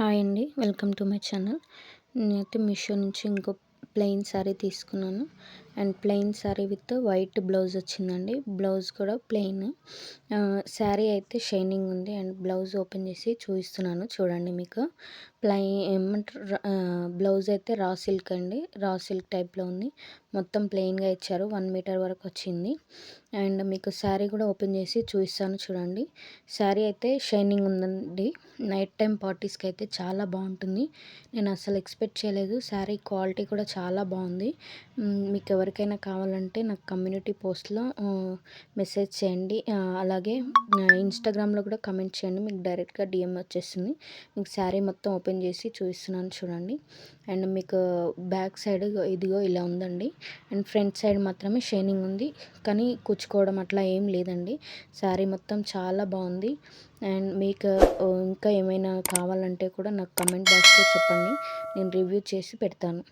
Hi అండి. Welcome to my channel. నేనైతే మీషో నుంచి ఇంకో ప్లెయిన్ శారీ తీసుకున్నాను. And plain sari with white blouse వచ్చిందండి. బ్లౌజ్ కూడా ప్లెయిన్. శారీ అయితే షైనింగ్ ఉంది. అండ్ బ్లౌజ్ ఓపెన్ చేసి చూపిస్తున్నాను. చూడండి మీకు. ప్లై ఏమంటారు? బ్లౌజ్ అయితే రా సిల్క్ అండి. రా సిల్క్ టైప్లో ఉంది. మొత్తం ప్లెయిన్గా ఇచ్చారు. వన్ మీటర్ వరకు వచ్చింది. అండ్ మీకు శారీ కూడా ఓపెన్ చేసి చూపిస్తాను చూడండి. శారీ అయితే షైనింగ్ ఉందండి. నైట్ టైం పార్టీస్కి అయితే చాలా బాగుంటుంది. నేను అసలు ఎక్స్పెక్ట్ చేయలేదు. శారీ క్వాలిటీ కూడా చాలా బాగుంది. మీకు ఎవరికైనా కావాలంటే నాకు కమ్యూనిటీ పోస్ట్లో మెసేజ్ చేయండి. అలాగే ఇన్స్టాగ్రామ్లో కూడా కమెంట్ చేయండి. మీకు డైరెక్ట్గా డిఎం వచ్చేస్తుంది. మీకు శారీ మొత్తం ఓపెన్ చేసి చూపిస్తున్నాను చూడండి. అండ్ మీకు బ్యాక్ సైడ్ ఇదిగో ఇలా ఉందండి. అండ్ ఫ్రంట్ సైడ్ మాత్రమే షైనింగ్ ఉంది. కానీ కుచ్చుకోవడం అట్లా ఏం లేదండి. శారీ మొత్తం చాలా బాగుంది. అండ్ మీకు ఇంకా ఏమైనా కావాలంటే కూడా నాకు కమెంట్ బాక్స్లో చెప్పండి. నేను రివ్యూ చేసి పెడతాను.